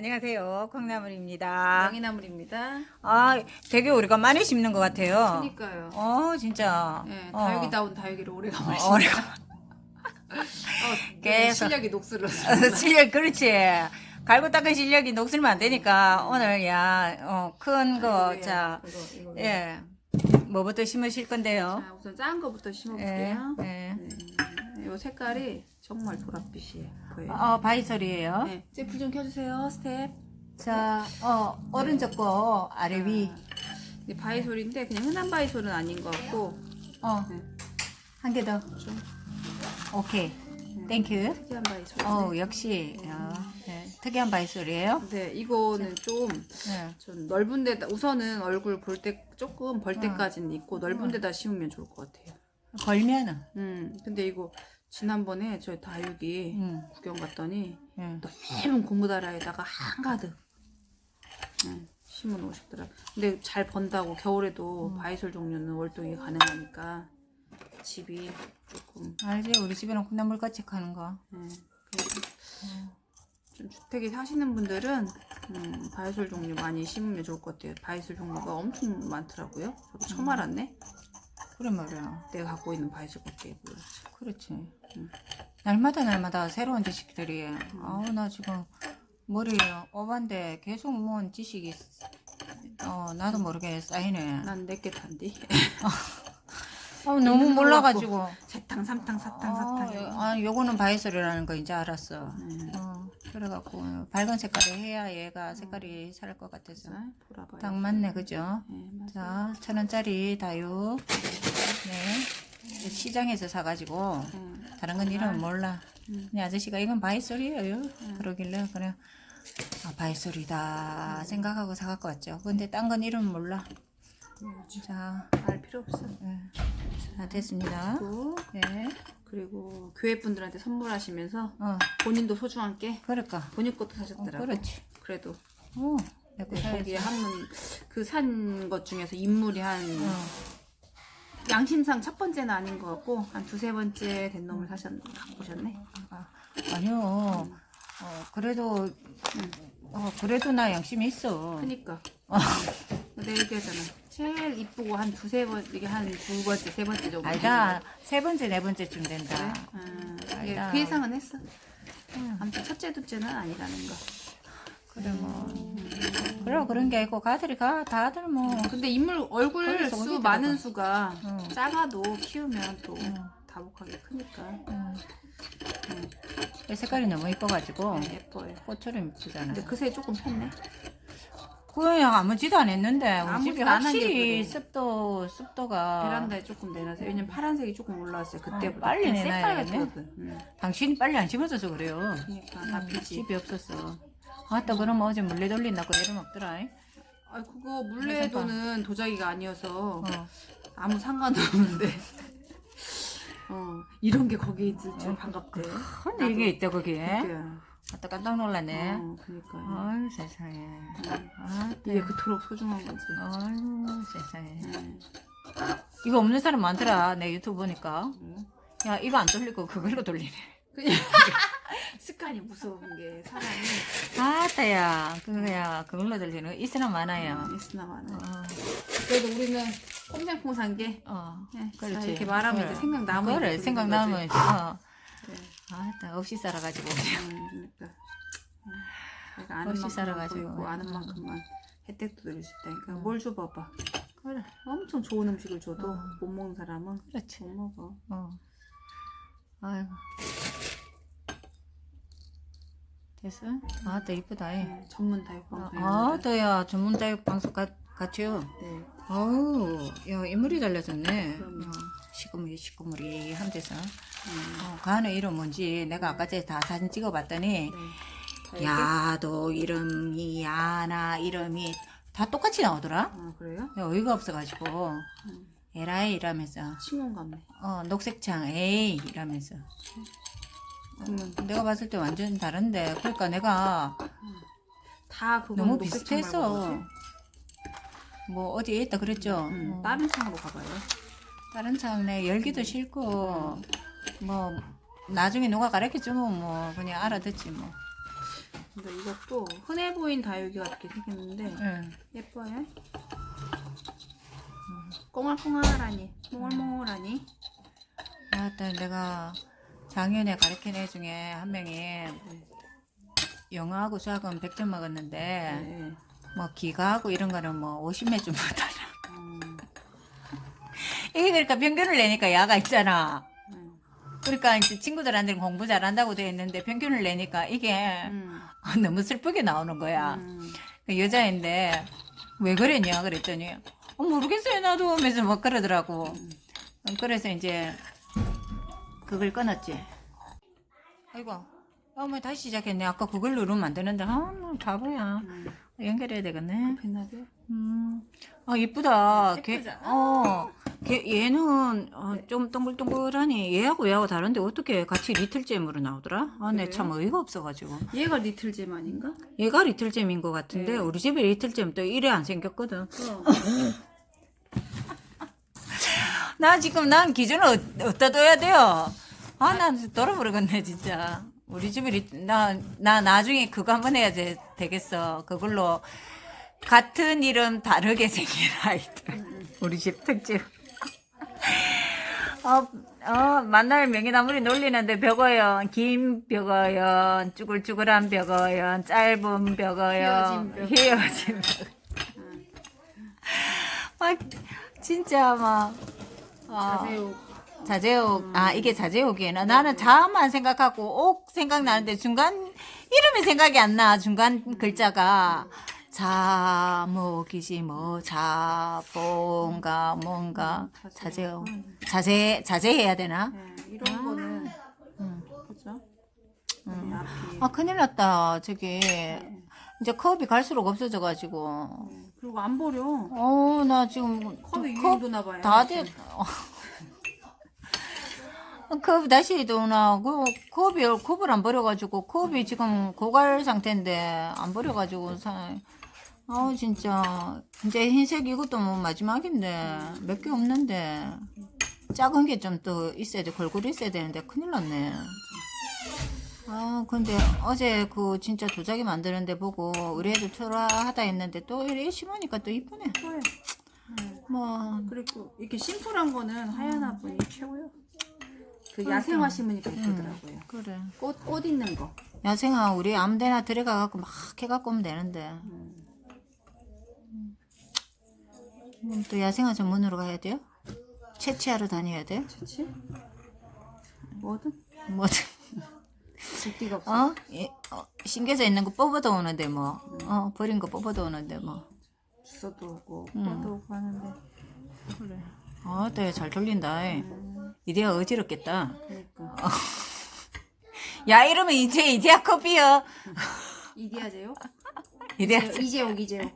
안녕하세요. 콩나물입니다. 명이나물입니다. 아, 되게 우리가 많이 심는 것 같아요. 그니까요. 어, 진짜. 네, 어. 다육이다운 다육이를 오래가만 어. 오래가- 어, 계속. 실력이 녹슬어. 실력, 그렇지. 갈고 닦은 실력이 녹슬면 안 되니까 오늘 야, 어, 큰 거, 자, 이거, 이거. 예. 뭐부터 심으실 건데요? 자, 우선 작은 거부터 예, 심어볼게요. 예. 네. 이 색깔이 정말 보랏빛이에요. 보여요? 어, 바이솔이에요. 네. 이제 불 좀 켜주세요. 스텝. 자, 어, 오른쪽 거, 아래 위. 이제 바이솔인데 그냥 흔한 바이솔은 아닌 것 같고 어, 네. 한 개 더. 좀 오케이. 땡큐. 특이한 바이솔. 어, 역시, 어, 네, 특이한 바이솔이에요. 네, 이거는 좀, 네. 좀 넓은 데다 우선은 얼굴 볼 때 조금 벌 때까지는 있고 넓은 데다 심으면 좋을 것 같아요. 걸면은, 음, 근데 이거 지난번에 저희 다육이 음, 구경 갔더니 음. 넓은 고무다라에다가 한가득 음, 심어 놓으셨더라. 근데 잘 번다고 겨울에도 바이솔 종류는 월동이 가능하니까 집이 조금 알지? 우리 집에는 콩나물 같이 하는 거. 음, 그래서 좀 주택에 사시는 분들은 음, 바이솔 종류 많이 심으면 좋을 것 같아요. 바이솔 종류가 엄청 많더라고요. 저도 처음 알았네. 그래 말이야. 내가 갖고 있는 바이솔 밖에 몰랐죠. 그렇지. 음. 날마다 날마다 새로운 지식들이. 아우, 나 지금 머리 오반데 계속 뭔 지식이, 어, 나도 모르게 쌓이네. 난 내게 탄디. 아, 너무 몰라가지고. 사탕, 삼탕, 사탕, 아, 사탕. 요- 아, 요거는 바이솔이라는 거 이제 알았어. 음. 어, 그래갖고, 밝은 색깔을 해야 얘가 색깔이 살것 같아서. 딱 맞네, 그죠? 네. 자, 천 원짜리 다육. 네. 시장에서 사가지고, 음, 다른 건 이름 몰라. 음. 그냥 아저씨가 이건 바이솔이에요. 그러길래, 그냥, 아, 바이솔이다 생각하고 사갖고 왔죠. 근데 딴 건 이름 몰라. 자, 알 필요 없어. 네. 자, 됐습니다. 그리고, 네. 그리고 교회 분들한테 선물하시면서 어, 본인도 소중한 게 그럴까. 본인 것도 어, 사셨더라고. 그렇지. 그래도 어, 내거 네, 사야지. 거기에 한문 그 산 것 중에서 인물이 한 어, 양심상 첫 번째는 아닌 것 같고 한 두세 번째 된 놈을 사셨 갖고 오셨네. 아, 아니요. 어, 그래도, 어, 그래도 나 양심이 있어. 그니까 내 얘기하잖아. 제일 이쁘고 한 두세 번 이게 한 두 번째 세 번째 정도. 아니다. 세 번째, 네 번째쯤 된다. 아, 이게. 그 예상은 했어. 응. 아무튼 첫째, 둘째는 아니라는 거. 그래, 뭐. 그래, 그런 게 있고, 가들이 가, 다들 뭐. 근데 인물 얼굴 거기서 수. 많은 수가 응. 작아도 키우면 또 응. 다복하게 크니까 음. 이 색깔이 너무 이뻐가지고, 예뻐요. 꽃처럼 이쁘잖아. 근데 그새 조금 폈네. 그냥 아무지도 안 했는데, 우리 집이 안한 확실히 그래. 습도, 습도가. 베란다에 조금 내놨어요. 왜냐면 파란색이 조금 올라왔어요. 그때보다. 빨리 내놔야겠네. 응. 당신이 빨리 안 심어줘서 그래요. 그러니까 다 음, 피지. 집이 없었어. 아따, 그럼 어제 물레 돌린다고 없더라. 잉? 아 그거 물레도는 도자기가 아니어서 어. 아무 상관도 없는데. 어 이런 게 거기 있을 줄 반갑대. 근데 이게 있다, 거기에. 그러니까. 아따, 깜짝 놀랐네. 어, 그러니까. 아유, 세상에. 아, 이게 그토록 소중한 거지. 아유, 세상에. 응. 이거 없는 사람 많더라. 내 유튜브 보니까. 그래요? 야, 이거 안 돌리고 그걸로 돌리네. 그냥 습관이 무서운 게 사람이 아따야, 그거야, 그걸로 거 있으나 많아요. 있으나 많아. 어, 그래도 우리는 꼼장풍 산 게. 어, 네, 그렇지. 이렇게 말하면 그래. 이제 생각나면 그래, 이제 생각나면 돌리는 이제, 어. 거지. 아따, 없이 살아가지고. 음, 그러니까. 음, 내가 아는 없이 살아가지고. 보이고 아는 음. 만큼만 혜택도 누릴 수 있다니까 음. 뭘 줘봐봐 그래, 엄청 좋은 음식을 줘도 어. 못 먹는 사람은 그렇지. 못 먹어 어. 아이고. 됐어? 아따, 이쁘다. 이. 네, 전문 다육 방송입니다 아, 또야 전문 자육 방송 같, 같이요. 네. 어우, 야, 인물이 달라졌네. 그럼요. 어, 시꺼물이 시꺼물이 한 데서. 음, 어, 그 안에 이름 뭔지 내가 아까 전에 다 사진 찍어봤더니, 네. 야도 이름이, 야나 이름이 다 똑같이 나오더라? 아 그래요? 야, 어이가 없어가지고, 음. 에라이 이라면서, 친구 같네 어, 녹색창 에이 이라면서. 그러면 내가 봤을 때 완전 다른데, 그러니까 내가 다 그거 너무 비슷해서? 뭐 어디에 있다 그랬죠? 음, 어. 다른 창으로 가봐요 다른 창내 열기도 싫고 뭐 나중에 누가 가르쳐 주면 뭐 그냥 알아듣지 뭐. 근데 이것도 흔해 보인 다육이 같게 생겼는데 응. 예뻐요. 꽁알꽁알하니, 몽글몽글하니. 하여튼 내가 작년에 가르친 애 중에 한 명이 영어하고 수학은 100점 먹었는데 네. 뭐 기가하고 이런 거는 뭐 50몇 점. 음, 이게 그러니까 평균을 내니까 야가 있잖아. 음, 그러니까 이제 친구들한테는 공부 잘한다고 돼 있는데 평균을 내니까 이게 음, 너무 슬프게 나오는 거야. 음. 그 여자인데 왜 그랬냐 그랬더니 어, 모르겠어요 나도 하면서 뭐 그러더라고. 음, 그래서 이제 그걸 끊었지. 아이고 어머 다시 시작했네. 아까 그걸 누르면 안 되는데 아 뭐, 바보야. 음. 연결해야 되겠네. 빛나게? 음. 아 이쁘다. 걔, 예쁘잖아. 어. 걔, 얘는 어, 좀 동글동글하니 얘하고 얘하고 다른데 어떻게 같이 리틀잼으로 나오더라? 아, 내 참 어이가 없어가지고. 얘가 리틀잼 아닌가? 얘가 리틀잼인 것 같은데 네. 우리 집에 리틀잼 또 이래 안 생겼거든. 그럼. 나 지금 난 기준을 어, 어디다 둬야 돼요? 아, 난 돌아버리겠네 진짜. 우리 리, 나, 나 나중에 그거 한번 해야 돼, 되겠어. 그걸로 같은 이름 다르게 생긴 아이들. 우리 집 특집. 어, 어, 만날 명이나물이 놀리는데 벽어연, 긴 벽어연, 쭈글쭈글한 벽어연, 짧은 벽어연, 휘어진 벽. 휘어진 벽. 막, 진짜 막, 아, 자세요. 자제옥, 아, 이게 자제옥이에요. 나는 자만 생각하고 옥 생각나는데 중간 이름이 생각이 안 나. 중간 글자가 자목이지 뭐, 자, 뭔가, 뭔가, 자제옥. 자제, 자제해야 되나? 네, 이런 거는 그죠? 음. 아, 큰일 났다. 저기, 이제 컵이 갈수록 없어져 가지고. 그리고 안 버려. 어, 나 지금 컵이 컵 유행 도나 봐요. 다 됐. 컵 다시 도나 그 컵이 컵을 안 버려가지고 컵이 지금 고갈 상태인데 안 버려가지고 사. 아우 진짜 이제 흰색 이것도 뭐 마지막인데 몇 개 없는데 작은 게좀또 있어야 돼 골고루 있어야 되는데 큰일 났네. 아 근데 어제 그 진짜 도자기 만드는데 보고 우리 애들 초라하다 했는데 또 이래 심으니까 또 이쁘네. 예뻐요. 네. 뭐 그리고 이렇게 심플한 거는 하얀 화분이 최고요. 그 야생화 심으니까 예쁘더라고요. 그래. 꽃, 꽃 있는 거. 야생아 우리 아무데나 들어가 갖고 막 해갖고 오면 되는데 음, 또 야생화 전문으로 가야 돼요? 채취하러 다녀야 돼요? 그치? 뭐든 뭐든 뒷뒤가 없어. 어? 예, 어, 신겨져 있는 거 뽑아도 오는데 뭐 어, 버린 거 뽑아도 오는데 뭐 주소도 오고 꽃도 오고 하는데. 그래 아또잘 돌린다 이. 이데아 어지럽겠다 그러니까. 야 이러면 이제 이데아 커피요 이디아제요? 이데아 이재옥 이재옥.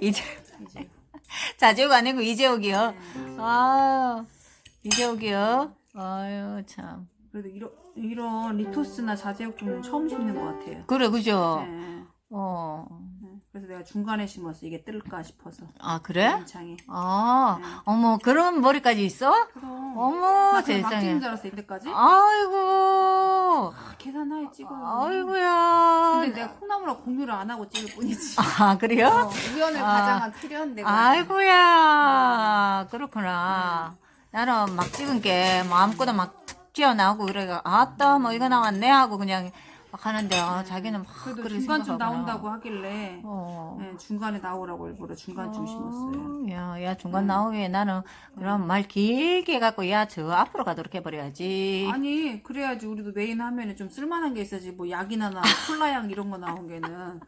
이제 이재옥. 자제옥 아니고 이재옥이요 아 이재옥이요 아유 참 그래도 이런 이런 리토스나 자재옥 종류는 처음 심는 것 같아요. 그래 그죠 네. 어. 네. 그래서 내가 중간에 심었어. 이게 뜰까 싶어서. 아, 그래? 창에. 아, 어머, 그런 머리까지 있어? 그럼. 어머, 막 세상에. 찍는 줄 알았어 이때까지. 아이고, 계산하에 찍어. 아이고야. 근데 내가 콩나물하고 공유를 안 하고 찍을 뿐이지. 아, 그래요? 어, 우연을 아. 가장한 필연 내가. 아이고야. 그렇구나. 나는 막 찍은 게 마음껏 막툭 튀어나오고 그래가, 아따, 뭐 이거 나왔네 하고 그냥 막 하는데, 아, 자기는 막 그래도 그래 중간쯤 생각하구나. 나온다고 하길래 어. 네, 중간에 나오라고 일부러 중간쯤 심었어요. 네. 야, 야, 중간 나오게 나는 그럼 말 길게 해갖고, 야, 저 앞으로 가도록 해버려야지. 아니 그래야지 우리도 메인 하면은 좀 쓸만한 게 있어야지 뭐 약이나 나 콜라약 이런 거 나오게는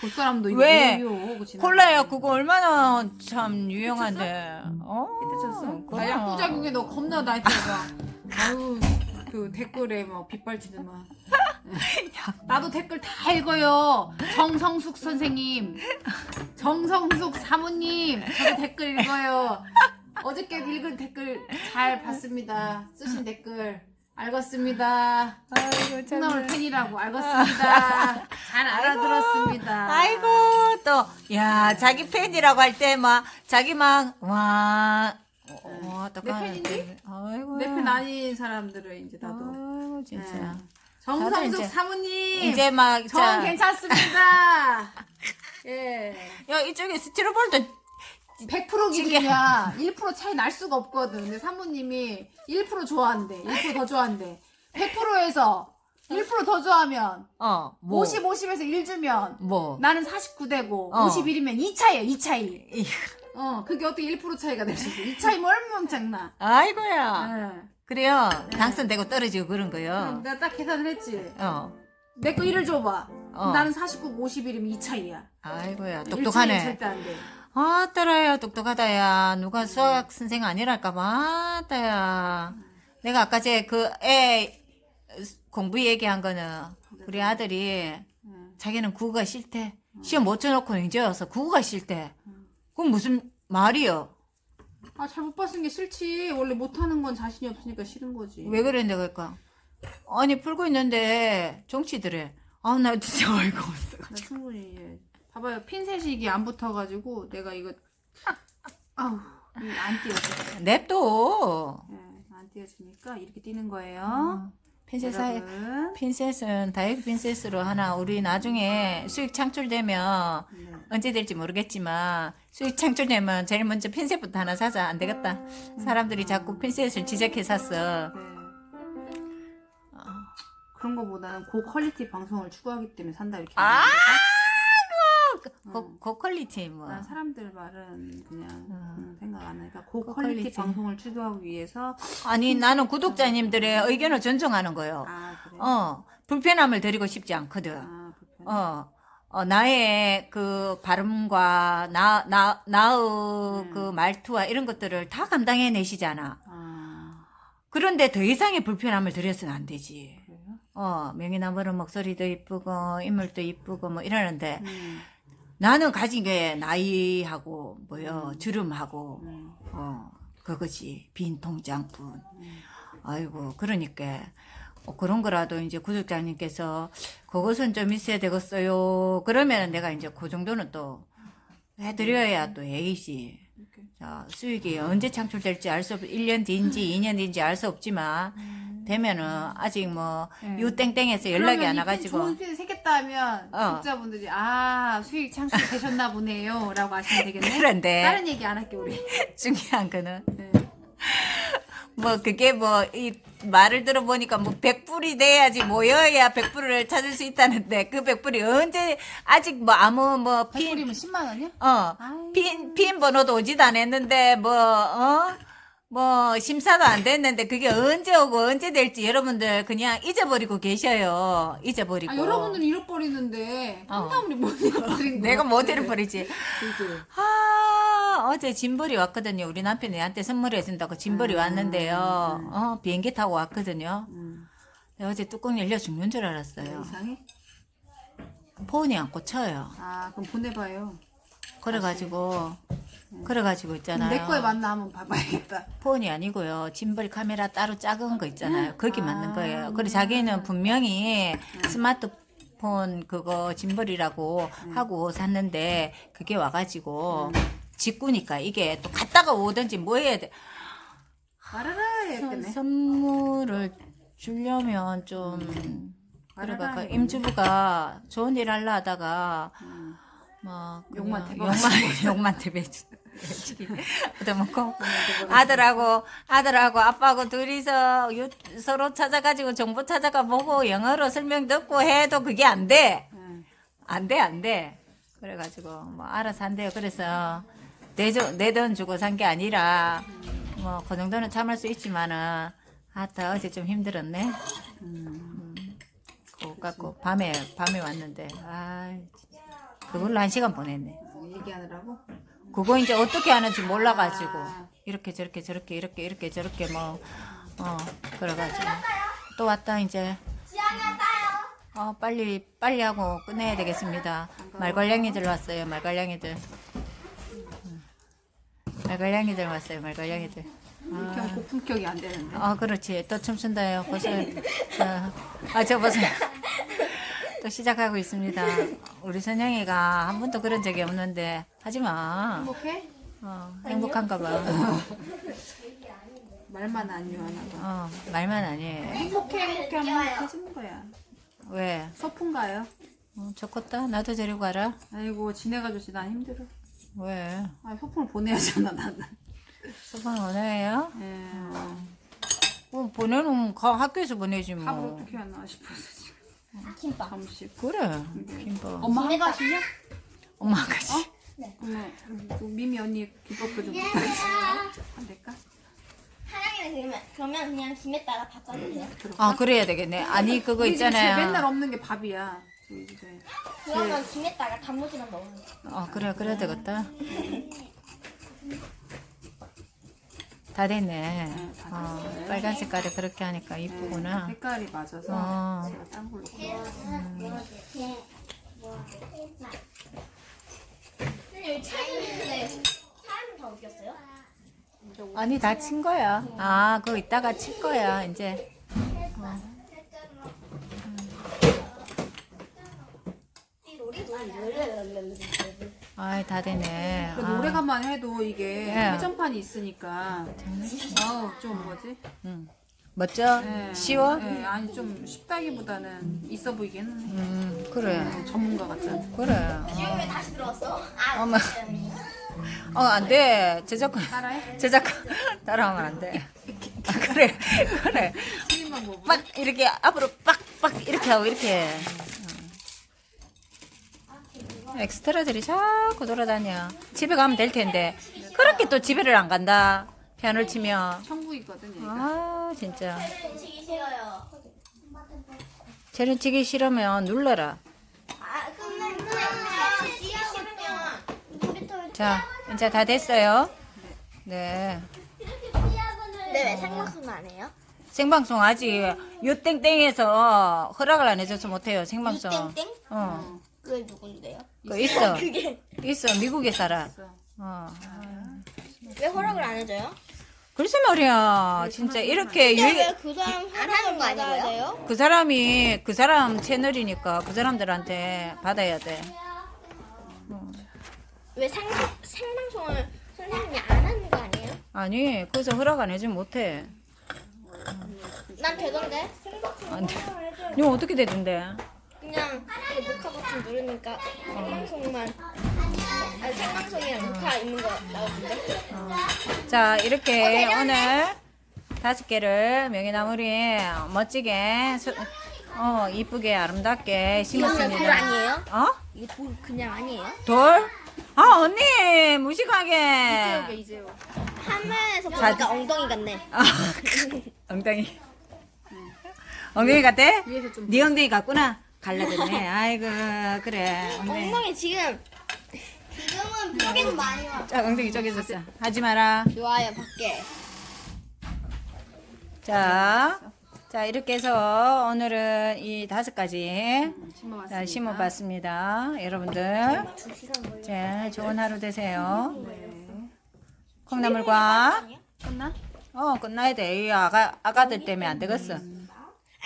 볼 사람도 왜? 그치? 콜라야 그거 얼마나 참 유용한데. 어? 삐쳤어? 그럼. 나 약부작용에 너 겁나 막 아유 그 댓글에 막 빗발치더만 나도 댓글 다 읽어요. 정성숙 선생님 정성숙 사모님 저도 댓글 읽어요. 어저께 읽은 댓글 잘 봤습니다. 쓰신 댓글 알겠습니다. 아이고 참. 콩나물 팬이라고 알겠습니다. 잘 알아들었습니다. 아이고 또. 야 자기 팬이라고 할 때 막 자기 막 와 어, 내 팬인데? 아이고 내 편 아닌 사람들은 이제 나도 아이고 진짜. 네. 정성숙 이제- 사모님 이제 막정 자, 괜찮습니다. 예. 야 이쪽에 스티로볼도 100% 기준이야. 1% 차이 날 수가 없거든. 근데 사모님이 1% 좋아한대. 1%더 좋아한대. 100%에서 1%더 좋아하면 어 뭐, 50, 50에서 1 주면 뭐 나는 49 되고 어. 51이면 2 차이야, 2 차이. 이- 어, 그게 어떻게 1% 차이가 될 수 있어? 이 차이 뭐 얼마나 장나? 아이고야 예. 그래요 당선되고 떨어지고 그런 거요 내가 딱 계산을 했지. 어 내 거 1을 줘봐. 어. 나는 49, 51이면 2 차이야. 아이고야 1 차이 똑똑하네 절대 안 돼. 아 따라야 똑똑하다 야 누가 수학 선생 아니랄까봐 아 따야 내가 아까 제 그 애 공부 얘기한 거는 우리 아들이 응. 자기는 국어가 싫대 시험 못 쳐놓고 이제 와서 국어가 싫대 그건 무슨 말이요? 아, 잘못 봤은 게 싫지. 원래 못하는 건 자신이 없으니까 싫은 거지. 왜 그랬는데 그럴까? 아니 풀고 있는데 정치들에 아나 진짜 어이가 없어. 나 충분히 예. 봐봐요. 핀셋이 이게 안 붙어가지고 내가 이거 아우 안 띄어져 냅둬. 예, 안 띄어지니까 이렇게 뛰는 거예요 핀셋 사이 핀셋은 다이어트 핀셋으로 하나 우리 나중에 수익 창출되면 네. 언제 될지 모르겠지만 수익 창출되면 제일 먼저 핀셋부터 하나 사자 안 되겠다 사람들이 자꾸 핀셋을 지적해 샀어 네. 그런 거보다는 고퀄리티 방송을 추구하기 때문에 산다 이렇게 아! 얘기하니까 고, 고퀄리티 뭐. 난 사람들 말은 그냥 음. 음, 생각 안 하니까 고퀄리티 고퀄리티. 방송을 추구하기 위해서 아니 나는 구독자님들의 의견을 존중하는 거요. 아 그래 어 불편함을 드리고 싶지 않거든. 아 불편 어, 어, 나의 그 발음과 나, 나, 나의 음. 그 말투와 이런 것들을 다 감당해 내시잖아. 아. 그런데 더 이상의 불편함을 드려서는 안 되지. 그래요? 어, 명희나무는 목소리도 이쁘고, 인물도 이쁘고, 뭐 이러는데, 음, 나는 가진 게 나이하고, 뭐요, 주름하고, 음, 어, 그거지. 빈 통장뿐. 음. 아이고, 그러니까. 어, 그런 거라도 이제 구독자님께서 그것은 좀 있어야 되겠어요. 그러면 내가 이제 그 정도는 또 해드려야 또 예의지. 이렇게. 자, 수익이 언제 창출될지 알 수 없, 1년 뒤인지 2년 뒤인지 알 수 없지만, 되면은 아직 뭐, 네. 유땡땡에서 연락이 그러면 안이 와가지고. 좋은 핀 생겼다 하면 어. 독자분들이 아 수익 창출 되셨나 보네요 라고 하시면 되겠네 그런데 다른 얘기 안 할게 우리 중요한 거는, 네. 뭐, 그게 뭐, 이 말을 들어보니까 뭐, 100불이 돼야지 모여야 100불을 찾을 수 있다는데, 그 100불이 언제, 아직 뭐, 아무 뭐, 핀, 백불이면 10만 원이야? 어, 핀 번호도 오지도 않았는데, 뭐, 어? 뭐, 심사도 안 됐는데, 그게 언제 오고 언제 될지 여러분들 그냥 잊어버리고 계셔요. 잊어버리고. 아 여러분들은 잃어버리는데 어. 콩나물이 못 잃어버린 거 내가 못 잃어버리지. 그지 아, 어제 짐벌이 왔거든요. 우리 남편이 나한테 선물해 준다고 짐벌이 음, 왔는데요. 어, 비행기 타고 왔거든요. 음. 내가 어제 뚜껑 열려 죽는 줄 알았어요. 이상해? 폰이 안 꽂혀요. 아 그럼 보내봐요 그래가지고, 그래가지고 있잖아요. 내 거에 맞나 한번 봐봐야겠다 폰이 아니고요. 짐벌 카메라 따로 작은 거 있잖아요. 거기 아. 맞는 거예요. 그리고 자기는 분명히 스마트폰 그거 짐벌이라고 하고 샀는데 그게 와가지고 직구니까 이게 또 갔다가 오든지 뭐 해야 돼. 말하라 선- 했겠네 선물을 주려면 좀 그러니까 말하라 그. 임주부가 좋은 일 하려 하다가 음. 막 욕만. 욕만 욕만 대배지. 얻어먹고 아들하고 아들하고 아빠하고 둘이서 유- 서로 찾아가지고 정보 찾아가 보고 영어로 설명 듣고 해도 그게 안 돼. 음. 안 돼, 안 돼. 그래가지고, 뭐, 알아서 한대요. 그래서, 내돈 주고 산 게 아니라, 뭐, 그 정도는 참을 수 있지만은, 아따, 어제 좀 힘들었네. 음. 그거 갖고, 밤에, 밤에 왔는데, 아 그걸로 한 시간 보냈네. 얘기하느라고 그거 이제 어떻게 하는지 몰라가지고, 아. 이렇게 저렇게 저렇게 이렇게 이렇게 저렇게 뭐, 어, 그래가지고. 또 왔다, 이제. 어, 빨리, 빨리 하고 끝내야 되겠습니다. 말괄량이들 왔어요, 말괄량이들. 음. 말괄량이들 왔어요, 말괄량이들. 이렇게 고품격이 안 되는데 아, 그렇지. 또 춤춘다요. 보세요. 자, 아, 저 보세요. 또 시작하고 있습니다. 우리 선영이가 한 번도 그런 적이 없는데, 하지 마. 행복해? 어, 행복한가 봐. 말만 안 유한하고. 어, 말만 아니에요. 행복해 행복해 하면 행복해지는 거야. 왜? 소풍가요? 어, 좋겠다. 나도 데리고 가라. 아이고 좋지 난 힘들어. 왜? 아 소풍을 보내야잖아 나는. 소방 원해요? 예. 뭐 보내놓으면 가, 학교에서 보내지 밥을 뭐. 어떻게 하나 싶어서 지금. 김밥. 점심. 그래. 김밥. 엄마 한가시냐? 엄마 같이. 어머, 그 미미 언니 김밥도 좀 부탁드려요. 안 될까? 하랑이는 그러면 그러면 그냥 김에다가 바꿔주세요. 아 그래야 되겠네. 아니 그거 우리 집에 있잖아요. 맨날 없는 게 밥이야. 집에. 그러면 김에다가 단무지만 넣으면 돼. 어 그래 그래야 되겠다. 다 됐네. 네, 다 어, 됐어요. 빨간 색깔이 그렇게 하니까 네, 이쁘구나. 색깔이 맞아서 어. 제가 딴 걸로. 근데 여기 차이 있는데 사람이 다 웃겼어요? 아니 다 친 거야. 아 그거 이따가 칠 거야 이제. 다 되네. 그 아, 노래가만 해도 이게 네. 회전판이 있으니까 아우 좀 뭐지? 음. 멋져? 네. 쉬워? 네, 아니 좀 쉽다기보다는 있어 보이긴 하네. 음 그래 전문가 같잖아. 그래. 지금 왜 다시 들어왔어? 아, 어머. 어, 안 돼. 제작권. 따라해? 제작권 따라하면 안 돼. 아, 그래, 그래. 틀린만 보고. 빡, 이렇게 앞으로 빡, 빡, 이렇게 하고, 이렇게. 어. 엑스트라들이 자꾸 돌아다녀. 집에 가면 될 텐데. 그렇게 또 집에를 안 간다. 피아노를 치면. 천국이거든 얘가. 아, 진짜. 치기 싫어요. 쟤는 치기 싫으면 눌러라. 아, 근데 컴퓨터를 자, 이제 다 됐어요. 네. 근데 왜 생방송 안 해요? 생방송 아직 요땡땡에서 허락을 안 해줘서 못해요 생방송. 땡땡? 어, 그게 누군데요? 그 있어, 그게 있어 미국에 살아. 있어. 어. 왜 허락을 안 해줘요? 글쎄 말이야, 진짜 이렇게 근데 유, 왜그 사람 안 하는 거 아니고요? 그 사람이 그 사람 채널이니까 그 사람들한테 받아야 돼. 왜 생, 생방송을 선생님이 안 하는 거 아니에요? 아니, 거기서 허락 안 해주면 못해. 난 되던데 안 돼. 이거 어떻게 되던데? 그냥 그 녹화 버튼 누르니까 생방송만 아니 생방송이랑 녹화 있는 거 나오던데 자, 이렇게 오늘 다섯 개를 명이나물이 멋지게, 수- 어, 이쁘게 아름답게 이거는 돌 심었습니다. 아니에요? 어? 이게 돌 그냥 아니에요? 돌? 아 언니 무식하게 이제요. 화면에서 보니까 엉덩이 같네 아, 엉덩이 엉덩이 같아? 위에서 좀 네 엉덩이 같구나 갈라졌네. 아이고 그래. 엉덩이 엉덩이 지금 지금은 벽에는 많이 와. 자 엉덩이 쪼개졌어. 하지 마라. 좋아요 밖에. 자, 자 이렇게 해서 오늘은 이 다섯 가지. 자, 심어봤습니다. 여러분들 두 시간 걸려 자 좋은 하루 되세요. 네. 콩나물과 끝나? 어 끝나야 돼 이 아가, 아가들 때문에 안 되겠어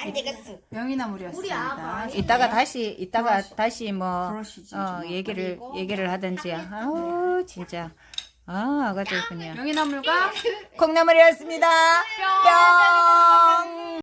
안 되겠어 명이나 물이었습니다. 이따가 다시 이따가 다시 뭐 브러쉬지, 어, 얘기를 얘기를 하든지 아우 진짜. 아 아가들 그냥. 명이나 물과 콩나물이었습니다. 뿅